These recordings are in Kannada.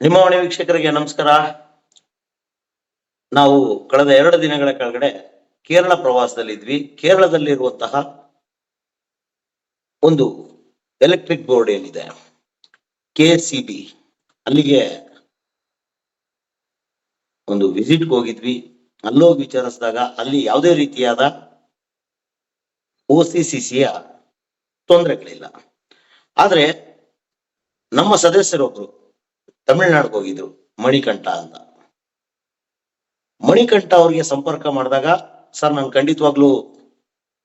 ನಿಮ್ಮ ಮನೆ ವೀಕ್ಷಕರಿಗೆ ನಮಸ್ಕಾರ. ನಾವು ಕಳೆದ ಎರಡು ದಿನಗಳ ಕೆಳಗಡೆ ಕೇರಳ ಪ್ರವಾಸದಲ್ಲಿದ್ವಿ. ಕೇರಳದಲ್ಲಿರುವಂತಹ ಒಂದು ಎಲೆಕ್ಟ್ರಿಕ್ ಬೋರ್ಡ್ ಏನಿದೆ? K C B. ಅಲ್ಲಿಗೆ ಒಂದು ವಿಸಿಟ್ಗೆ ಹೋಗಿದ್ವಿ. ಅಲ್ಲೋಗಿ ವಿಚಾರಿಸಿದಾಗ ಅಲ್ಲಿ ಯಾವುದೇ ರೀತಿಯಾದ ಒ ಸಿ ಸಿ ಸಿಯ ತೊಂದರೆಗಳಿಲ್ಲ. ಆದ್ರೆ ನಮ್ಮ ಸದಸ್ಯರೊಬ್ರು ತಮಿಳ್ನಾಡಿಗೆ ಹೋಗಿದ್ರು, ಮಣಿಕಂಠ ಅಂತ. ಮಣಿಕಂಠ ಅವರಿಗೆ ಸಂಪರ್ಕ ಮಾಡಿದಾಗ, ಸರ್, ನಾನು ಖಂಡಿತವಾಗ್ಲೂ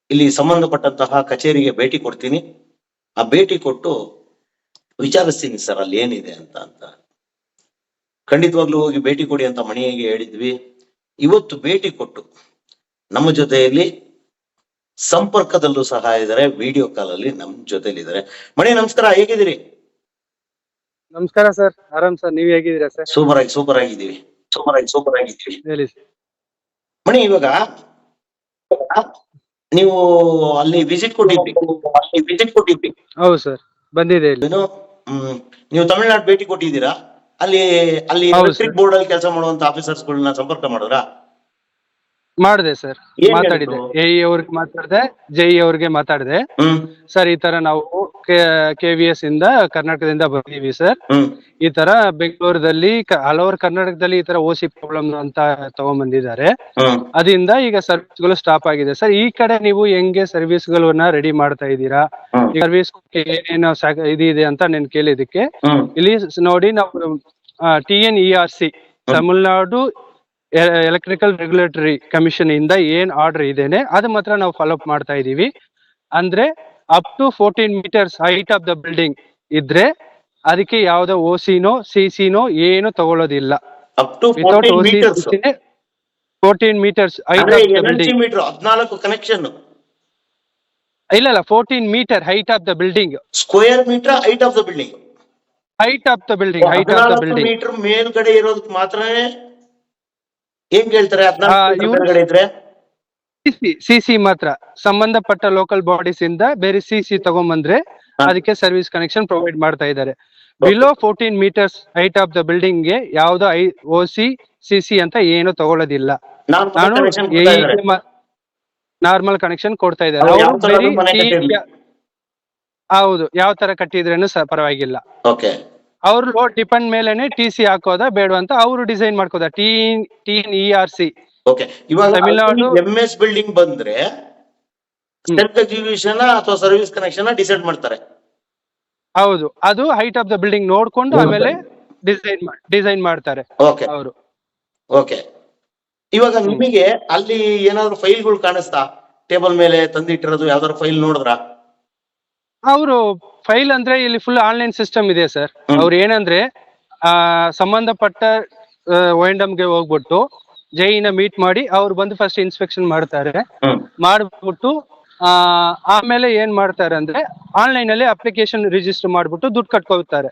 ಇಲ್ಲಿ ಸಂಬಂಧಪಟ್ಟಂತಹ ಕಚೇರಿಗೆ ಭೇಟಿ ಕೊಡ್ತೀನಿ. ಆ ಭೇಟಿ ಕೊಟ್ಟು ವಿಚಾರಿಸ್ತೀನಿ ಸರ್, ಅಲ್ಲಿ ಏನಿದೆ ಅಂತ ಅಂತ. ಖಂಡಿತವಾಗ್ಲೂ ಹೋಗಿ ಭೇಟಿ ಕೊಡಿ ಅಂತ ಮಣಿಗೆ ಹೇಳಿದ್ವಿ. ಇವತ್ತು ಭೇಟಿ ಕೊಟ್ಟು ನಮ್ಮ ಜೊತೆಯಲ್ಲಿ ಸಂಪರ್ಕದಲ್ಲೂ ಸಹ ಇದ್ದಾರೆ, ವಿಡಿಯೋ ಕಾಲ್ ಅಲ್ಲಿ ನಮ್ಮ ಜೊತೆಲಿದ್ದಾರೆ. ಮಣಿ, ನಮಸ್ಕಾರ, ಹೇಗಿದ್ದೀರಿ? ನಮಸ್ಕಾರ ಸರ್. ಆರಾಮ್ ಸರ್. ನೀವ್ ಹೇಗಿದ್ದೀರಾ ಸರ್? ಸೂಪರ್ ಆಗಿ ಸೂಪರ್ ಆಗಿದ್ದೀವಿ. ಸೂಪರ್ ಆಗಿ ಸೂಪರ್ ಆಗಿದ್ದೀವಿ. ಹೇಳಿ. ಮಣಿ ಇವಾಗ ನೀವು ಅಲ್ಲಿ ವಿಸಿಟ್ ಕೊಟ್ಟಿದ್ರಿ. ಅಲ್ಲಿ ವಿಸಿಟ್ ಕೊಟ್ಟಿದ್ರಿ. ಹೌದು ಸರ್. ಬಂದಿದೆ ಇಲ್ಲಿ. ಏನು? ಹ್ಮ್. ನೀವು ತಮಿಳ್ನಾಡು ಭೇಟಿ ಕೊಟ್ಟಿದ್ದೀರಾ? ಅಲ್ಲಿ ಅಲ್ಲಿ ಹೌದು ಎಲೆಕ್ಟ್ರಿಕ್ ಬೋರ್ಡ್ ಅಲ್ಲಿ ಕೆಲಸ ಮಾಡುವಂತ ಆಫೀಸರ್ಸ್ ಗಳನ್ನ ಸಂಪರ್ಕ ಮಾಡಿದ್ರ? ಮಾಡಿದೆ ಸರ್. ಏನ್ ಮಾತಾಡಿದೆ ಜೈ ಎ ಅವ್ರಿಗೆ ಮಾತಾಡಿದೆ ಜೈ ಅವ್ರಿಗೆ ಮಾತಾಡಿದೆ. ಹ್ಮ್. ಸರ್ ಈ ತರ ನಾವು ಕೆ ವಿ ಎಸ್ ಇಂದ ಕರ್ನಾಟಕದಿಂದ ಬಂದೀವಿ ಸರ್. ಈ ತರ ಬೆಂಗಳೂರದಲ್ಲಿ ಆಲ್ ಹಲವಾರು ಕರ್ನಾಟಕದಲ್ಲಿ ಈ ತರ ಓಸಿ ಪ್ರಾಬ್ಲಮ್ ಅಂತ ತಗೊಂಡ್ಬಂದಿದ್ದಾರೆ ಬಂದಿದ್ದಾರೆ ಅದರಿಂದ ಈಗ ಸರ್ವಿಸ್ಗಳು ಸ್ಟಾಪ್ ಆಗಿದೆ. ಸರ್ ಈ ಕಡೆ ನೀವು ಹೆಂಗೆ ಸರ್ವಿಸ್ ಗಳನ್ನ ರೆಡಿ ಮಾಡ್ತಾ ಇದ್ದೀರಾ? ಸರ್ವಿಸ್ ಏನೇನು ಇದೆ ಅಂತ ನಾನು ಕೇಳಿದಕ್ಕೆ ಇಲ್ಲಿ ನೋಡಿ ನಾವು T N E R C Tamil Nadu electrical regulatory commission ಇಂದ ಏನ್ ಆರ್ಡರ್ ಇದೇನೆ ಅದು ಮಾತ್ರ ನಾವು ಫಾಲೋಅಪ್ ಮಾಡ್ತಾ ಇದೀವಿ ಅಂದ್ರೆ up to fourteen meters height of the building ಇದ್ರೆ ಅದಕ್ಕೆ ಯಾವ್ದೋ ಓ ಸಿನೋ ಸಿ ಸಿನೋ ಏನು ತಗೊಳ್ಳೋದಿಲ್ಲ. Up to without O C meters fourteen meters height ಅಂದ್ರೆ of the energy building meter ಹದಿನಾಲ್ಕು ಕನೆಕ್ಷನ್ ಇಲ್ಲ ಇಲ್ಲ fourteen meter height of the building square meter height of the building height of the building height of the building meter ಮೇಲ್ಗಡೆ ಇರೋದಕ್ಕೆ ಮಾತ್ರನೇ ಹೆಂಗ್ ಹೇಳ್ತಾರೆ? ಹದಿನಾಲ್ಕು ಇದ್ರೆ? ಸಿ ಸಿ ಮಾತ್ರ. ಸಂಬಂಧಪಟ್ಟ ಲೋಕಲ್ ಬಾಡೀಸ್ ಇಂದ ಬೇರೆ ಸಿ ಸಿ ತಗೊಂಬಂದ್ರೆ. ಅದಕ್ಕೆ ಸರ್ವಿಸ್ ಕನೆಕ್ಷನ್ ಪ್ರೊವೈಡ್ ಮಾಡ್ತಾ ಇದ್ದಾರೆ. Below fourteen meters height of the ಬಿಲ್ಡಿಂಗ್ಗೆ ಯಾವ್ದು I O C C C ಅಂತ ಏನು ತಗೊಳ್ಳೋದಿಲ್ಲ. ನಾನು. ನಾರ್ಮಲ್ ಕನೆಕ್ಷನ್ ಕೊಡ್ತಾ ಇದ್ದಾರೆ. ಹೌದು ಯಾವ ತರ ಕಟ್ಟಿದ್ರೇನು ಪರವಾಗಿಲ್ಲ. ಅವ್ರು ಡಿಪೆಂಡ್ ಮೇಲೆನೆ ಟಿ ಸಿ ಹಾಕೋದಾ ಬೇಡ ಅಂತ ಅವರು design ಮಾಡ್ಕೋದ? T T E R C OK ಇವಾಗ ತಮಿಳ್ನಾಡು- ಎಂ ಎಸ್ ಬಿಲ್ಡಿಂಗ್ ಬಂದ್ರೆ ಸೆಲ್ಫ್ ಎಕ್ಸಿಕ್ಯೂಷನ್ ಅಥವಾ ಸರ್ವಿಸ್ ಕನೆಕ್ಷನ್ ಡಿಸೈಡ್ ಮಾಡ್ತಾರೆ. ಹೌದು. ಅದು ಹೈಟ್ ಆಫ್ ದ ಬಿಲ್ಡಿಂಗ್ ನೋಡ್ಕೊಂಡು ಆಮೇಲೆ ಡಿಸೈನ್ ಡಿಸೈನ್ ಮಾಡ್ತಾರೆ ಓಕೆ ಅವರು. ಓಕೆ ಇವಾಗ ನಿಮಗೆ ಅಲ್ಲಿ ಏನಾದ್ರು ಫೈಲ್ಗಳು ಕಾಣಿಸ್ತಾ? ಟೇಬಲ್ ಮೇಲೆ ತಂದಿಟ್ಟಿರೋದು ಯಾವ್ದಾದ್ರು ಫೈಲ್ ನೋಡಿದ್ರಾ? ಅವರು ಫೈಲ್ ಅಂದ್ರೆ ಇಲ್ಲಿ ಫುಲ್ ಆನ್ಲೈನ್ ಸಿಸ್ಟಮ್ ಇದೆ ಸರ್. ಅವ್ರು ಏನಂದ್ರೆ ಆ ಸಂಬಂಧಪಟ್ಟ ಗೆ ಹೋಗ್ಬಿಟ್ಟು ಜೈನ ಮೀಟ್ ಮಾಡಿ ಅವ್ರು ಬಂದು ಫಸ್ಟ್ ಇನ್ಸ್ಪೆಕ್ಷನ್ ಮಾಡ್ತಾರೆ. ಮಾಡ್ಬಿಟ್ಟು ಆ ಆಮೇಲೆ ಏನ್ ಮಾಡ್ತಾರೆ ಅಂದ್ರೆ ಆನ್ಲೈನ್ ಅಲ್ಲಿ ಅಪ್ಲಿಕೇಶನ್ ರಿಜಿಸ್ಟರ್ ಮಾಡ್ಬಿಟ್ಟು ದುಡ್ಡು ಕಟ್ಕೋತಾರೆ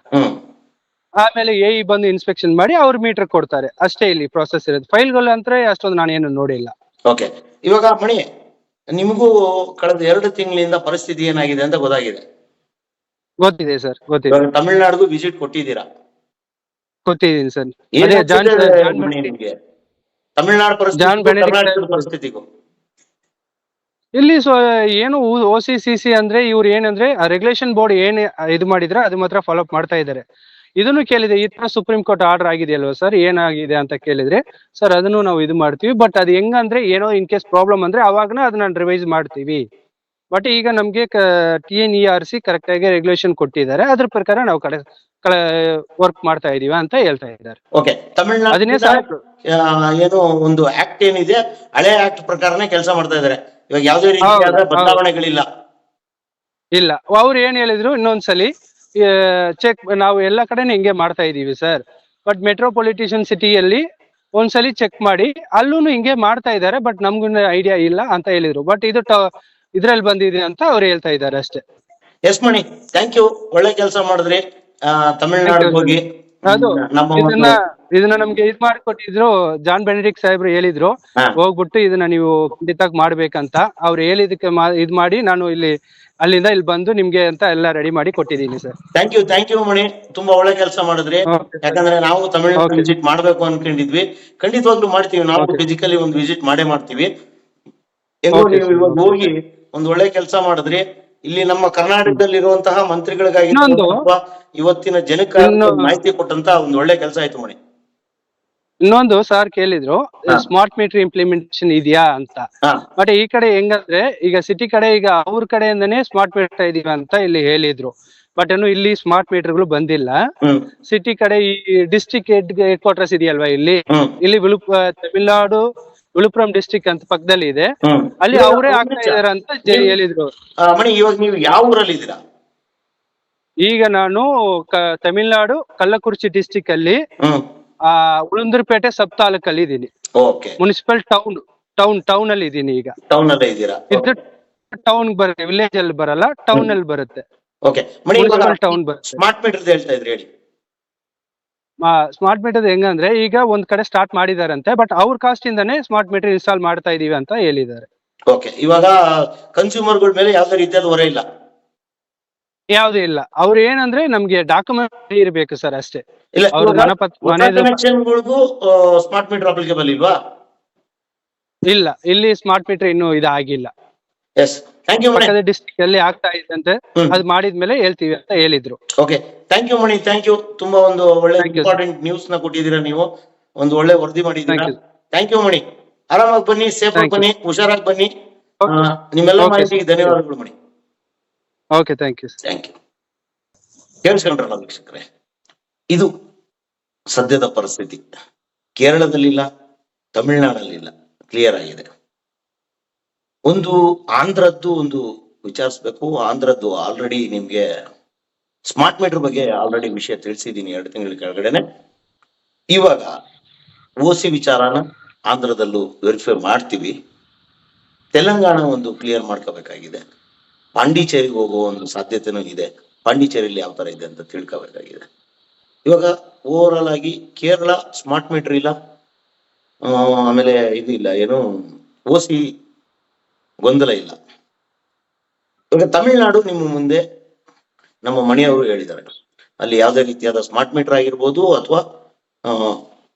ಆಮೇಲೆ ಎ ಬಂದು ಇನ್ಸ್ಪೆಕ್ಷನ್ ಮಾಡಿ ಅವ್ರು ಮೀಟರ್ ಕೊಡ್ತಾರೆ. ಅಷ್ಟೇ ಇಲ್ಲಿ ಪ್ರಾಸೆಸ್ ಇರೋದು. ಫೈಲ್ಗಳು ಅಂದ್ರೆ ಅಷ್ಟೊಂದು ನಾನು ಏನು ನೋಡಿಲ್ಲ. ಓಕೆ ಇವಾಗ ಮಣಿ ನಿಮಗೂ ಕಳೆದ ಎರಡು ತಿಂಗಳಿಂದ ಪರಿಸ್ಥಿತಿ ಏನಾಗಿದೆ ಅಂತ ಗೊತ್ತಾಗಿದೆ? ಗೊತ್ತಿದೆ ಸರ್ ಗೊತ್ತಿದೆ. ತಮಿಳ್ನಾಡಿಗೂ ವಿಸಿಟ್ ಕೊಟ್ಟಿದ್ದೀರಾ? ಗೊತ್ತಿದ್ದೀನಿ ಸರ್ ತಮಿಳ್ನಾಡು ಪರಿಸ್ಥಿತಿ. ಪರಿಸ್ಥಿತಿಗೂ. ಇಲ್ಲಿ ಸೊ ಏನು ಓ ಸಿ ಸಿ ಸಿ ಅಂದ್ರೆ ಇವ್ರು ಏನಂದ್ರೆ ರೆಗ್ಯುಲೇಷನ್ ಬೋರ್ಡ್ ಏನ್ ಇದು ಮಾಡಿದ್ರೆ ಅದು ಮಾತ್ರ ಫಾಲೋ ಅಪ್ ಮಾಡ್ತಾ ಇದ್ದಾರೆ. ಇದನ್ನು ಕೇಳಿದೆ ಈ ತರ ಸುಪ್ರೀಂ ಕೋರ್ಟ್ ಆರ್ಡರ್ ಆಗಿದೆ ಅಲ್ವಾ ಸರ್? ಏನಾಗಿದೆ ಅಂತ ಕೇಳಿದ್ರೆ ಸರ್ ಅದನ್ನು ನಾವು ಇದು ಮಾಡ್ತೀವಿ. ಬಟ್ ಅದು ಹೆಂಗಂದ್ರೆ ಏನೋ ಇನ್ ಕೇಸ್ ಪ್ರಾಬ್ಲಮ್ ಅಂದ್ರೆ ಅವಾಗನ ಅದನ್ನ ರಿವೈಸ್ ಮಾಡ್ತೀವಿ. ಬಟ್ ಈಗ ನಮ್ಗೆ T N E R C correct ಆಗಿ ರೆಗ್ಯುಲೇಷನ್ ಕೊಟ್ಟಿದ್ದಾರೆ. ಅದ್ರ ಪ್ರಕಾರ ನಾವು ಕಡೆ ವರ್ಕ್ ಮಾಡ್ತಾ ಇದೀವಿ ಅಂತ ಹೇಳ್ತಾ ಇದ್ದಾರೆ. ಓಕೆ ಅದನ್ನೇ ಏನು ಒಂದು ಆಕ್ಟ್ ಏನಿದೆ ಹಳೆ ಆಕ್ಟ್ ಪ್ರಕಾರನೇ ಕೆಲಸ ಮಾಡ್ತಾ ಇದ್ದಾರೆ. ಇವಾಗ ಯಾವುದೇ ರೀತಿಯಾದ. ಬದಲಾವಣೆಗಳಿಲ್ಲ. ಇಲ್ಲ. ಅವ್ರು ಏನ್ ಹೇಳಿದ್ರು ಇನ್ನೊಂದ್ಸಲಿ ಚೆಕ್ ನಾವು ಎಲ್ಲ ಕಡೆನೂ ಹಿಂಗೆ ಮಾಡ್ತಾ ಇದೀವಿ ಸರ್. ಬಟ್ ಮೆಟ್ರೋಪಾಲಿಟಿಷನ್ ಸಿಟಿಯಲ್ಲಿ ಒಂದ್ಸಲಿ ಚೆಕ್ ಮಾಡಿ ಅಲ್ಲೂ ಹಿಂಗೆ ಮಾಡ್ತಾ ಇದ್ದಾರೆ ಬಟ್ ನಮ್ಗೂ ಐಡಿಯಾ ಇಲ್ಲ ಅಂತ ಹೇಳಿದ್ರು. ಬಟ್ ಇದು ಇದ್ರಲ್ಲಿ ಬಂದಿದೆ ಅಂತ ಅವ್ರು ಹೇಳ್ತಾ ಇದ್ದಾರೆ ಅಷ್ಟೇ. ಎಸ್ ಮಣಿ ಥ್ಯಾಂಕ್ ಯು ಒಳ್ಳೆ ಕೆಲಸ ಮಾಡಿದ್ರಿ. ಆ, ತಮಿಳ್ನಾಡಿಗೆ ಹೋಗಿ ಅದು ನಮ್ಮ ಇದನ್ನ ಇದನ್ನ ನಮ್ಗೆ ಇದ್ ಮಾಡಿಕೊಟ್ಟಿದ್ರು ಜಾನ್ ಬೆನೆಡಿಕ್ ಸಾಹೇಬ್ರು ಹೇಳಿದ್ರು. ಹೋಗ್ಬಿಟ್ಟು ಇದನ್ನ ನೀವು ಖಂಡಿತ ಮಾಡ್ಬೇಕಂತ. ಅವ್ರು ಹೇಳಿದಕ್ಕೆ ಇದ್ ಮಾಡಿ ನಾನು ಇಲ್ಲಿ ಅಲ್ಲಿಂದ ಇಲ್ಲಿ ಬಂದು ನಿಮ್ಗೆ ಅಂತ ಎಲ್ಲ ರೆಡಿ ಮಾಡಿ ಕೊಟ್ಟಿದ್ದೀನಿ sir. Thank you thank you Mani. ತುಂಬಾ ಒಳ್ಳೆ ಕೆಲಸ ಮಾಡಿದ್ರಿ. ಯಾಕಂದ್ರೆ ನಾವು ತಮಿಳ್ನಾಡು. ವಿಸಿಟ್ ಮಾಡ್ಬೇಕು ಅನ್ಕೊಂಡಿದ್ವಿ. ಖಂಡಿತವಾಗ್ಲೂ ಮಾಡ್ತೀವಿ. ನಾವು ಫಿಸಿಕಲಿ ಒಂದು ವಿಸಿಟ್ ಮಾಡೇ ಮಾಡ್ತೀವಿ. ನೀವು ಇವಾಗ ಹೋಗಿ ಒಂದ್ ಒಳ್ಳೆ ಕೆಲಸ ಮಾಡಿದ್ರಿ. ಇಲ್ಲಿ ನಮ್ಮ ಕರ್ನಾಟಕದಲ್ಲಿ ಇರುವಂತಹ ಮಂತ್ರಿಗಳಿಗಾಗಿ ಇನ್ನೊಂದು- ಇವತ್ತಿನ ಜನಕ್ಕೆ ಮಾಹಿತಿ ಕೊಟ್ಟಂತ ಒಂದ್ ಒಳ್ಳೆ ಕೆಲಸ ಆಯ್ತು ಮಣಿ. ಇನ್ನೊಂದು ಸರ್ ಕೇಳಿದ್ರು ಸ್ಮಾರ್ಟ್ ಮೀಟರ್ ಇಂಪ್ಲಿಮೆಂಟೇಷನ್ ಇದೆಯಾ ಅಂತ. ಬಟ್ ಈ ಕಡೆ ಹೆಂಗಂದ್ರೆ ಈಗ ಸಿಟಿ ಕಡೆ ಈಗ ಅವ್ರ ಕಡೆಯಿಂದನೇ ಸ್ಮಾರ್ಟ್ ಮೀಟರ್ ಇದೀವಿ ಅಂತ ಇಲ್ಲಿ ಹೇಳಿದ್ರು. ಬಟ್ ಏನು ಇಲ್ಲಿ ಸ್ಮಾರ್ಟ್ ಮೀಟರ್ಗಳು ಬಂದಿಲ್ಲ. ಸಿಟಿ ಕಡೆ ಈ ಡಿಸ್ಟ್ರಿಕ್ಟ್ ಹೆಡ್ ಹೆಡ್ ಕ್ವಾರ್ಟರ್ಸ್ ಇದೆಯಲ್ವಾ ಇಲ್ಲಿ? ಇಲ್ಲಿ ವಿಳುಪ್ ತಮಿಳ್ನಾಡು ವಿಳುಪುರಂ ಡಿಸ್ಟಿಕ್ ಅಂತ ಪಕ್ಕದಲ್ಲಿ ಇದೆ. ಅಲ್ಲಿ ಅವರೇ ಆಗ್ತಾ. ಇದಾರೆ ಅಂತ ಜೈ ಹೇಳಿದ್ರು. ಆ, ಮಣಿ ಇವಾಗ ನೀವು ಯಾವ ಊರಲ್ಲಿ ಇದ್ದೀರಾ? ಈಗ ನಾನು ಕ- ತಮಿಳ್ನಾಡು ಕಲ್ಲಕುರ್ಚಿ ಡಿಸ್ಟಿಕ್ ಅಲ್ಲಿ ಹ್ಮ್. ಆ ಉಳುಂದರ್ಪೇಟೆ ಸಬ್ ತಾಲೂಕಲ್ಲಿ ಇದ್ದೀನಿ. OK. Municipal town town town ಅಲ್ಲಿ ಇದೀನಿ ಈಗ. ಟೌನ್ ಅಲ್ಲೇ ಇದ್ದೀರಾ? ಇದು ಟೌನ್ ಬರುತ್ತೆ ವಿಲೇಜ್ ಅಲ್ಲಿ ಬರಲ್ಲ ಟೌನ್ ಅಲ್ಲಿ ಬರುತ್ತೆ. ಓಕೆ. ಮಣಿ ಇವಾಗ ಮುನ್ಸಿಪಲ್ ಟೌನ್ ಬರುತ್ತೆ. ಸ್ಮಾರ್ಟ್ ಮೀಟರ್ ಹೇಳ್ತಾ ಇದ್ರಿ ಹೇಳಿ. ಸ್ಮಾರ್ಟ್ ಮೀಟರ್ ಹೆಂಗಂದ್ರೆ ಈಗ ಒಂದ್ ಕಡೆ ಸ್ಟಾರ್ಟ್ ಮಾಡಿದಾರಂತೆ ಬಟ್ ಅವ್ರ ಕಾಸ್ಟ್ ಇಂದಾನೆ ಸ್ಮಾರ್ಟ್ ಮೀಟರ್ ಇನ್ಸ್ಟಾಲ್ ಮಾಡ್ತಾ ಇದೀವಿ ಅಂತ ಹೇಳಿದ್ದಾರೆ. ಓಕೆ ಇವಾಗ ಕನ್ಸ್ಯೂಮರ್ಗಳ ಮೇಲೆ ಯಾವ್ದೇ ರೀತಿಯಾದ ಹೊರೆ ಇಲ್ಲ. ಯಾವ್ದು ಇಲ್ಲ. ಅವ್ರು ಏನಂದ್ರೆ ನಮ್ಗೆ ಡಾಕ್ಯುಮೆಂಟ್ ಇರ್ಬೇಕು ಸರ್ ಅಷ್ಟೇ. ಇಲ್ಲ ಅವ್ರ ಸ್ಮಾರ್ಟ್ ಮೀಟರ್ ಅಪ್ಲಿಕೇಬಲ್ ಇಲ್ವಾ? ಇಲ್ಲ ಇಲ್ಲಿ ಸ್ಮಾರ್ಟ್ ಮೀಟರ್ ಇನ್ನೂ ಇದಾಗಿಲ್ಲ. ಎಸ್ ಥ್ಯಾಂಕ್ ಯು ಪಕ್ಕದ ಡಿಸ್ಟ್ರಿಕ್ಟ್ ಅಲ್ಲಿ ಆಗ್ತಾ ಇದೆ ಅಂತೆ. ಅದ್ ಮಾಡಿದ್ಮೇಲೆ ಹೇಳ್ತೀವಿ ಅಂತ ಹೇಳಿದ್ರು. Okay thank you Mani thank you ತುಂಬಾ ಒಂದು ಒಳ್ಳೆ. ಇಂಪಾರ್ಟೆಂಟ್ ನ್ಯೂಸ್ನ ಕೊಟ್ಟಿದ್ದೀರಾ ನೀವು. ಒಂದು ಒಳ್ಳೆ ವರದಿ ಮಾಡಿದ್ದೀರಾ. ಥ್ಯಾಂಕ್ ಯು ಮಣಿ ಆರಾಮಾಗಿ ಬನ್ನಿ ಸೇಫ್ ಆಗಿ ಬನ್ನಿ ಹುಷಾರಾಗಿ ಬನ್ನಿ. ನಿಮ್ಮೆಲ್ಲ ಮಾಹಿತಿಗೆ ಧನ್ಯವಾದಗಳು Mani okay thank you thank you ಕೇಳಿಸ್ಕೊಂಡ್ರಲ್ಲ ವೀಕ್ಷಕರೇ? ಇದು ಸದ್ಯದ ಪರಿಸ್ಥಿತಿ. ಕೇರಳದಲ್ಲಿಲ್ಲ ತಮಿಳ್ನಾಡಲ್ಲಿಲ್ಲ. ಕ್ಲಿಯರ್ ಆಗಿದೆ. ಒಂದು ಆಂಧ್ರದ್ದು ಒಂದು ವಿಚಾರಿಸ್ಬೇಕು. ಆಂಧ್ರದ್ದು ಆಲ್ರೆಡಿ ನಿಮ್ಗೆ ಸ್ಮಾರ್ಟ್ ಮೀಟರ್ ಬಗ್ಗೆ ಆಲ್ರೆಡಿ ವಿಷಯ ತಿಳಿಸಿದ್ದೀನಿ ಎರಡು ತಿಂಗಳ ಕೆಳಗಡೆನೆ. ಇವಾಗ ಓಸಿ ವಿಚಾರನ ಆಂಧ್ರದಲ್ಲೂ ವೆರಿಫೈ ಮಾಡ್ತೀವಿ. ತೆಲಂಗಾಣ ಒಂದು ಕ್ಲಿಯರ್ ಮಾಡ್ಕೋಬೇಕಾಗಿದೆ. ಪಾಂಡಿಚೇರಿಗೆ ಹೋಗೋ ಒಂದು ಸಾಧ್ಯತೆನೂ ಇದೆ. ಪಾಂಡಿಚೇರಿಯಲ್ಲಿ ಯಾವ ತರ ಇದೆ ಅಂತ ತಿಳ್ಕೋಬೇಕಾಗಿದೆ. ಇವಾಗ ಓವರ್ ಆಲ್ ಆಗಿ ಕೇರಳ ಸ್ಮಾರ್ಟ್ ಮೀಟರ್ ಇಲ್ಲ. ಆಮೇಲೆ ಇದು ಇಲ್ಲ, ಏನು ಓಸಿ ಗೊಂದಲ ಇಲ್ಲ. ಈಗ ತಮಿಳುನಾಡು ನಿಮ್ಮ ಮುಂದೆ ನಮ್ಮ ಮನೆಯವರು ಹೇಳಿದ್ದಾರೆ. ಅಲ್ಲಿ ಯಾವುದೇ ರೀತಿಯಾದ ಸ್ಮಾರ್ಟ್ ಮೀಟರ್ ಆಗಿರ್ಬೋದು ಅಥವಾ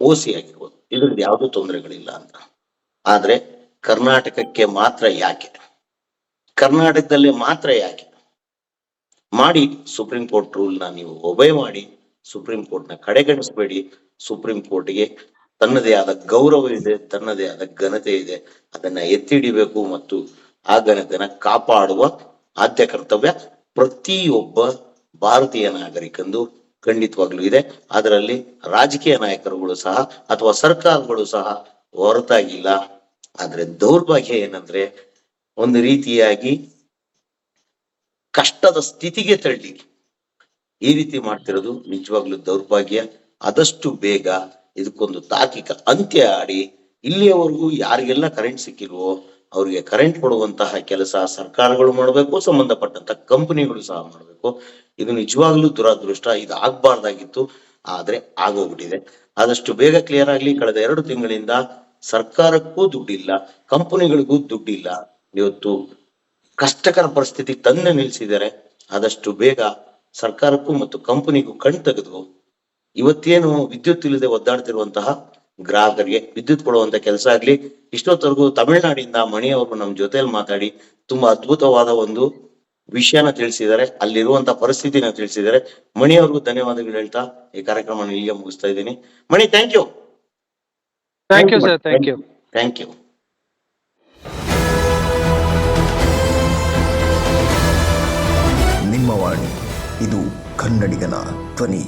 ಓಸಿ ಆಗಿರ್ಬೋದು. ಇದ್ರದ್ದು ಯಾವುದೂ ತೊಂದರೆಗಳಿಲ್ಲ ಅಂತ. ಆದ್ರೆ ಕರ್ನಾಟಕಕ್ಕೆ ಮಾತ್ರ ಯಾಕೆ? ಕರ್ನಾಟಕದಲ್ಲಿ ಮಾತ್ರ ಯಾಕೆ? ಮಾಡಿ ಸುಪ್ರೀಂ ಕೋರ್ಟ್ ರೂಲ್ನ ನೀವು ಒಬೇ ಮಾಡಿ, ಸುಪ್ರೀಂ ಕೋರ್ಟ್ನ ಕಡೆಗಣಿಸಬೇಡಿ, ಸುಪ್ರೀಂ ಕೋರ್ಟ್ಗೆ ತನ್ನದೇ ಆದ ಗೌರವ ಇದೆ, ತನ್ನದೇ ಆದ ಘನತೆ ಇದೆ. ಅದನ್ನ ಎತ್ತಿ ಹಿಡಿಬೇಕು ಮತ್ತು ಆ ಘನತೆನ ಕಾಪಾಡುವ ಆದ್ಯ ಕರ್ತವ್ಯ ಪ್ರತಿಯೊಬ್ಬ ಭಾರತೀಯ ನಾಗರಿಕಂದು ಖಂಡಿತವಾಗ್ಲೂ ಇದೆ. ಅದರಲ್ಲಿ ರಾಜಕೀಯ ನಾಯಕರುಗಳು ಸಹ ಅಥವಾ ಸರ್ಕಾರಗಳು ಸಹ ಹೊರತಾಗಿಲ್ಲ. ಆದ್ರೆ ದೌರ್ಭಾಗ್ಯ ಏನಂದ್ರೆ ಒಂದು ರೀತಿಯಾಗಿ ಕಷ್ಟದ ಸ್ಥಿತಿಗೆ ತಳ್ಳಿ. ಈ ರೀತಿ ಮಾಡ್ತಿರೋದು ನಿಜವಾಗ್ಲೂ ದೌರ್ಭಾಗ್ಯ. ಆದಷ್ಟು ಬೇಗ ಇದಕ್ಕೊಂದು ತಾರ್ಕಿಕ ಅಂತ್ಯ ಆಡಿ ಇಲ್ಲಿಯವರೆಗೂ ಯಾರಿಗೆಲ್ಲ ಕರೆಂಟ್ ಸಿಕ್ಕಿಲ್ವೋ ಅವರಿಗೆ ಕರೆಂಟ್ ಕೊಡುವಂತಹ ಕೆಲಸ ಸರ್ಕಾರಗಳು ಮಾಡಬೇಕು, ಸಂಬಂಧಪಟ್ಟಂತ ಕಂಪನಿಗಳು ಸಹ ಮಾಡಬೇಕು. ಇದು ನಿಜವಾಗ್ಲೂ ದುರಾದೃಷ್ಟ, ಇದು ಆಗ್ಬಾರ್ದಾಗಿತ್ತು, ಆದ್ರೆ ಆಗೋಗ್ಬಿಟ್ಟಿದೆ. ಆದಷ್ಟು ಬೇಗ ಕ್ಲಿಯರ್ ಆಗ್ಲಿ, ಕಳೆದ ಎರಡು ತಿಂಗಳಿಂದ ಸರ್ಕಾರಕ್ಕೂ ದುಡ್ಡಿಲ್ಲ ಕಂಪನಿಗಳಿಗೂ ದುಡ್ಡಿಲ್ಲ. ಇವತ್ತು ಕಷ್ಟಕರ ಪರಿಸ್ಥಿತಿ ತಂದೆ ನಿಲ್ಸಿದರೆ ಆದಷ್ಟು ಬೇಗ ಸರ್ಕಾರಕ್ಕೂ ಮತ್ತು ಕಂಪನಿಗೂ ಕಣ್ ತೆಗೆದು ಇವತ್ತೇನು ವಿದ್ಯುತ್ ಇಲ್ಲದೆ ಒದ್ದಾಡ್ತಿರುವಂತಹ ಗ್ರಾಹಕರಿಗೆ ವಿದ್ಯುತ್ ಕೊಡುವಂತ ಕೆಲಸ ಆಗ್ಲಿ ಇಷ್ಟೊತ್ತವರೆಗೂ ತಮಿಳುನಾಡಿಂದ ಮಣಿಯವರು ನಮ್ಮ ಜೊತೆಯಲ್ಲಿ ಮಾತಾಡಿ ತುಂಬಾ ಅದ್ಭುತವಾದ ಒಂದು ವಿಷಯನ ತಿಳಿಸಿದ್ದಾರೆ ಅಲ್ಲಿರುವಂತ ಪರಿಸ್ಥಿತಿನ ತಿಳಿಸಿದ್ದಾರೆ. ಮಣಿಯವ್ರಿಗೂ ಧನ್ಯವಾದಗಳು ಹೇಳ್ತಾ ಈ ಕಾರ್ಯಕ್ರಮ ಇಲ್ಲಿಗೆ ಮುಗಿಸ್ತಾ ಇದ್ದೀನಿ. Mani thank you thank you sir thank you thank you ನಿಮ್ಮ ವಾಣಿ ಇದು ಕನ್ನಡಿಗನ ಧ್ವನಿ.